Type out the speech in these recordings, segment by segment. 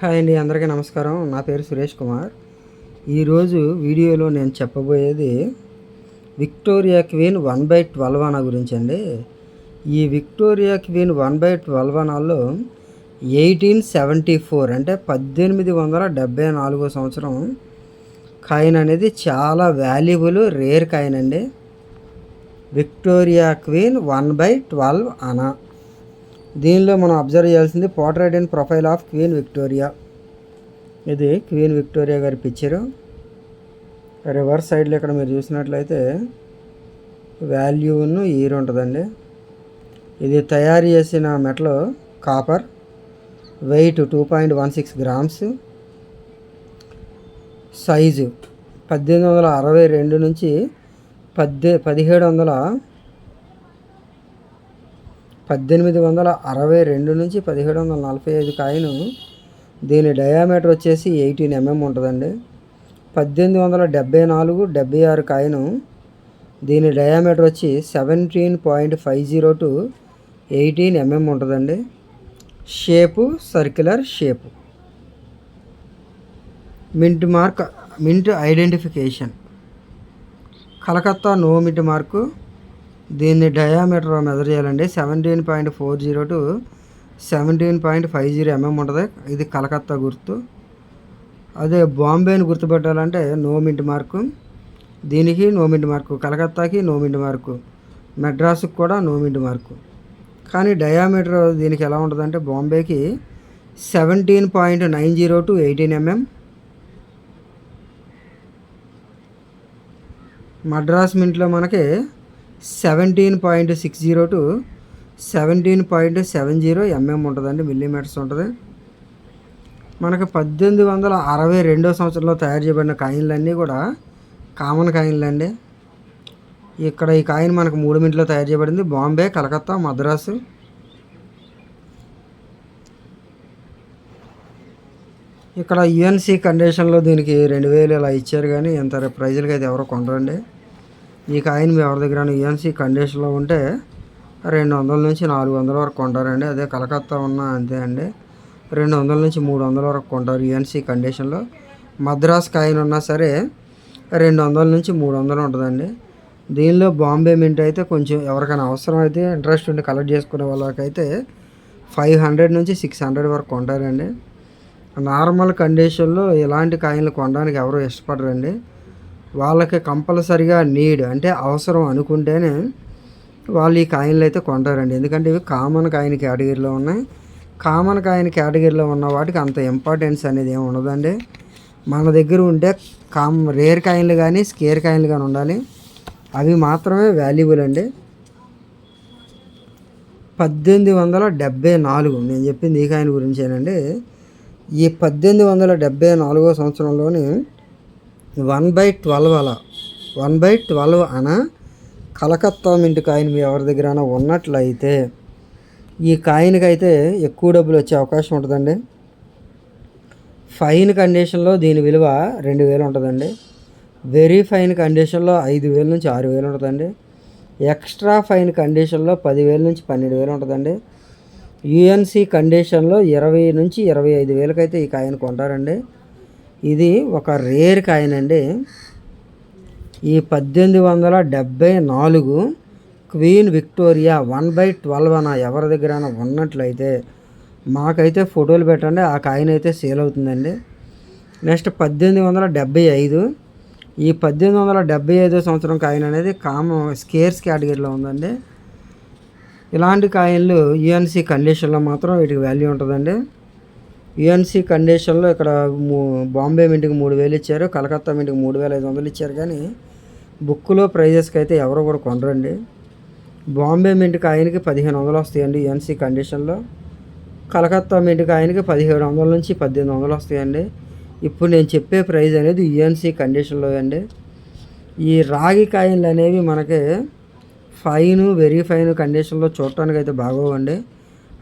Hi అండి అందరికీ నమస్కారం. నా పేరు సురేష్ కుమార్. ఈరోజు వీడియోలో నేను చెప్పబోయేది Victoria queen one by twelve anna గురించి అండి. ఈ Victoria queen one by twelve అనాల్లో eighteen seventy four అంటే పద్దెనిమిది వందల డెబ్బై నాలుగో సంవత్సరం కాయిన్ అనేది చాలా వాల్యుబుల్ రేర్ కాయిన్ అండి. Victoria queen one by twelve anna దీనిలో మనం అబ్జర్వ్ చేయాల్సింది portrait and profile of queen Victoria ఇది క్వీన్ విక్టోరియా గారి పిక్చరు రివర్స్ సైడ్లో ఇక్కడ మీరు చూసినట్లయితే వాల్యూను ఈర్ ఉంటుందండి. ఇది తయారు చేసిన metal copper weight two point one six grams size పద్దెనిమిది వందల అరవై రెండు నుంచి పద్దె పదిహేడు వందల పద్దెనిమిది వందల అరవై రెండు నుంచి పదిహేడు వందల నలభై ఐదు కాయిన్ దీని డయామీటర్ వచ్చేసి ఎయిటీన్ ఎంఎం ఉంటుందండి. పద్దెనిమిది వందల డెబ్బై నాలుగు డెబ్బై ఆరు కాయిన్ దీని డయామీటర్ వచ్చి seventeen point five zero to eighteen mm ఉంటుందండి. Shape circular shape. Mint mark mint identification. Calcutta no mint mark. దీన్ని డయామీటర్ మెజర్ చేయాలండి. Seventeen point four zero to seventeen point five zero mm ఉంటుంది. ఇది కలకత్తా గుర్తు. అదే బాంబేని గుర్తుపెట్టాలంటే నో మింట్ మార్కు దీనికి నో మింట్ మార్కు కలకత్తాకి నో మింట్ మార్కు మెడ్రాస్కి కూడా నో మింట్ మార్కు కానీ డయామీటర్ దీనికి ఎలా ఉంటుందంటే బాంబేకి seventeen point nine zero to eighteen mm Madras మింట్లో మనకి seventeen point six zero to seventeen point seven zero mm ఉంటుందండి మిల్లీమీటర్స్ ఉంటుంది. మనకు పద్దెనిమిది వందల అరవై రెండో సంవత్సరంలో తయారు చేయబడిన కాయిన్లన్నీ కూడా కామన్ కాయిన్లు అండి ఇక్కడ ఈ కాయిన్ మనకు మూడు మింట్లో తయారు చేయబడింది బాంబే కలకత్తా మద్రాసు. ఇక్కడ యుఎన్సి కండిషన్లో దీనికి రెండు వేలు ఇలా ఇచ్చారు కానీ ఇంత ప్రైజులకి అయితే ఎవరో కొనరండి. ఈ కాయిన్ మీ ఎవరి దగ్గర యుఎన్సి కండిషన్లో ఉంటే రెండు వందల నుంచి నాలుగు వందల వరకు కొంటారండి. అదే కలకత్తా ఉన్న అంతే అండి. రెండు వందల నుంచి మూడు వందల వరకు కొంటారు యుఎన్సి కండిషన్లో. మద్రాస్ కాయిన్ ఉన్నా సరే రెండు వందల నుంచి మూడు వందలు ఉంటుందండి. దీనిలో బాంబే మింట్ అయితే కొంచెం ఎవరికైనా అవసరం అయితే ఇంట్రెస్ట్ ఉండి కలెక్ట్ చేసుకునే వాళ్ళకైతే ఫైవ్ హండ్రెడ్ నుంచి సిక్స్ హండ్రెడ్ వరకు కొంటారండి. నార్మల్ కండిషన్లో ఇలాంటి కాయిన్లు కొనడానికి ఎవరు ఇష్టపడరండి. వాళ్ళకి కంపల్సరిగా నీడ్ అంటే అవసరం అనుకుంటేనే వాళ్ళు ఈ కాయిన్లు అయితే కొంటారండి. ఎందుకంటే ఇవి కామన్ కాయిన్ కేటగిరీలో ఉన్నాయి. కామన్ కాయిన్ కేటగిరీలో ఉన్న వాటికి అంత ఇంపార్టెన్స్ అనేది ఏమి ఉండదండి. మన దగ్గర ఉంటే కామ్ రేర్ కాయిన్లు కానీ స్కేర్ కాయిన్లు కానీ ఉండాలి. అవి మాత్రమే వాల్యుబుల్ అండి. పద్దెనిమిది వందల డెబ్బై నాలుగు నేను చెప్పింది ఈ కాయిన్ గురించేనండి. ఈ పద్దెనిమిది వందల డెబ్బై నాలుగో సంవత్సరంలోని వన్ బై ట్వెల్వ్ అలా. One by twelve anna Calcutta mint coin మీ ఎవరి దగ్గర ఉన్నట్లయితే ఈ కాయిన్కి అయితే ఎక్కువ డబ్బులు వచ్చే అవకాశం ఉంటుందండి. ఫైన్ కండిషన్లో దీని విలువ రెండు వేలు ఉంటుందండి. వెరీ ఫైన్ కండిషన్లో ఐదు వేల నుంచి ఆరు వేలు ఉంటుందండి. ఎక్స్ట్రా ఫైన్ కండిషన్లో పదివేల నుంచి పన్నెండు వేలు ఉంటుందండి. యుఎన్సి కండిషన్లో ఇరవై నుంచి ఇరవై ఐదు వేలకైతే ఈ కాయిన్ కొంటారండి. ఇది ఒక రేర్ కాయిన్ అండి ఈ పద్దెనిమిది వందల డెబ్భై నాలుగు queen Victoria one by twelve anna ఎవరి దగ్గర ఉన్నట్లయితే మాకైతే ఫోటోలు పెట్టండి ఆ కాయిన్ అయితే సేల్ అవుతుందండి. నెక్స్ట్ పద్దెనిమిది వందల డెబ్బై ఐదు. ఈ పద్దెనిమిది వందల డెబ్బై ఐదో సంవత్సరం కాయిన్ అనేది కామ స్కేర్స్ కేటగిరీలో ఉందండి. ఇలాంటి కాయిన్లు యూఎన్సీ కండిషన్లో మాత్రం వీటికి వాల్యూ ఉంటుందండి. యుఎన్సీ కండిషన్లో ఇక్కడ బాంబే మింటికి మూడు వేలు ఇచ్చారు కలకత్తా మింటికి మూడు వేల ఐదు వందలు ఇచ్చారు. కానీ బుక్లో ప్రైజెస్కి అయితే ఎవరు కూడా కొనరండి. బాంబే మింటికి ఆయనకి పదిహేను వందలు వస్తాయండి యుఎన్సీ కండిషన్లో కలకత్తా మింటికి ఆయనకి పదిహేడు వందల నుంచి పద్దెనిమిది వందలు వస్తాయండి. ఇప్పుడు నేను చెప్పే ప్రైజ్ అనేది యుఎన్సీ కండిషన్లో అండి. ఈ రాగి కాయిన్లు అనేవి మనకి ఫైన్ వెరీ ఫైన్ కండిషన్లో చూడటానికి అయితే బాగోవండి.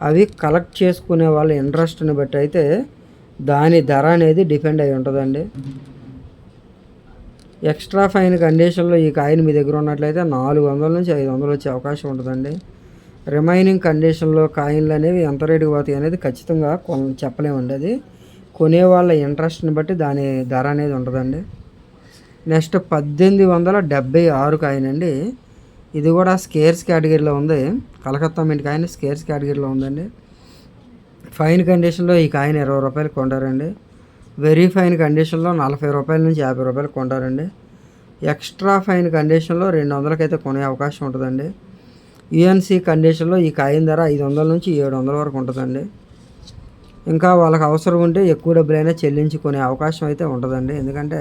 అవి కలెక్ట్ చేసుకునే వాళ్ళ ఇంట్రెస్ట్ని బట్టి అయితే దాని ధర అనేది డిపెండ్ అయి ఉంటుందండి. ఎక్స్ట్రా ఫైన్ కండిషన్లో ఈ కాయిన్ మీ దగ్గర ఉన్నట్లయితే నాలుగు వందల నుంచి ఐదు వందలు వచ్చే అవకాశం ఉంటుందండి. రిమైనింగ్ కండిషన్లో కాయిన్లు అనేవి ఎంత రేటుకి పోతాయి అనేది ఖచ్చితంగా కొన చెప్పలేమండి అది. కొనే వాళ్ళ ఇంట్రెస్ట్ని బట్టి దాని ధర అనేది ఉంటుందండి. నెక్స్ట్ పద్దెనిమిది వందల డెబ్బై ఆరు కాయిన్ అండి. ఇది కూడా స్కేర్స్ కేటగిరీలో ఉంది. కలకత్తా మింట్ కాయిన్ స్కేర్స్ కేటగిరీలో ఉందండి. ఫైన్ కండిషన్లో ఈ కాయిన్ ఇరవై రూపాయలు కొంటారండి. వెరీ ఫైన్ కండిషన్లో నలభై రూపాయల నుంచి యాభై రూపాయలు కొంటారండి. ఎక్స్ట్రా ఫైన్ కండిషన్లో రెండు వందలకైతే కొనే అవకాశం ఉంటుందండి. యుఎన్సి కండిషన్లో ఈ కాయిన్ ధర ఐదు వందల నుంచి ఏడు వందల వరకు ఉంటుందండి. ఇంకా వాళ్ళకి అవసరం ఉంటే ఎక్కువ డబ్బులైనా చెల్లించుకునే అవకాశం అయితే ఉంటుందండి. ఎందుకంటే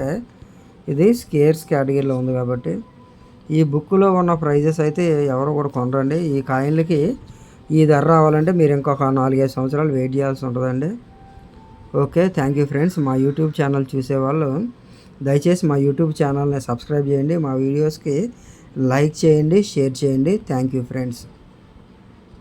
ఇది స్కేర్స్ కేటగిరీలో ఉంది కాబట్టి. ఈ బుక్లో ఉన్న ప్రైజెస్ అయితే ఎవరు కూడా కొనరండి. ఈ కాయిన్లకి ఈ ధర రావాలంటే మీరు ఇంకొక నాలుగైదు సంవత్సరాలు వెయిట్ చేయాల్సి ఉంటుందండి. Okay thank you friends. మా యూట్యూబ్ ఛానల్ చూసేవాళ్ళు దయచేసి మా యూట్యూబ్ ఛానల్ని సబ్స్క్రైబ్ చేయండి. మా వీడియోస్కి లైక్ చేయండి షేర్ చేయండి. Thank you friends.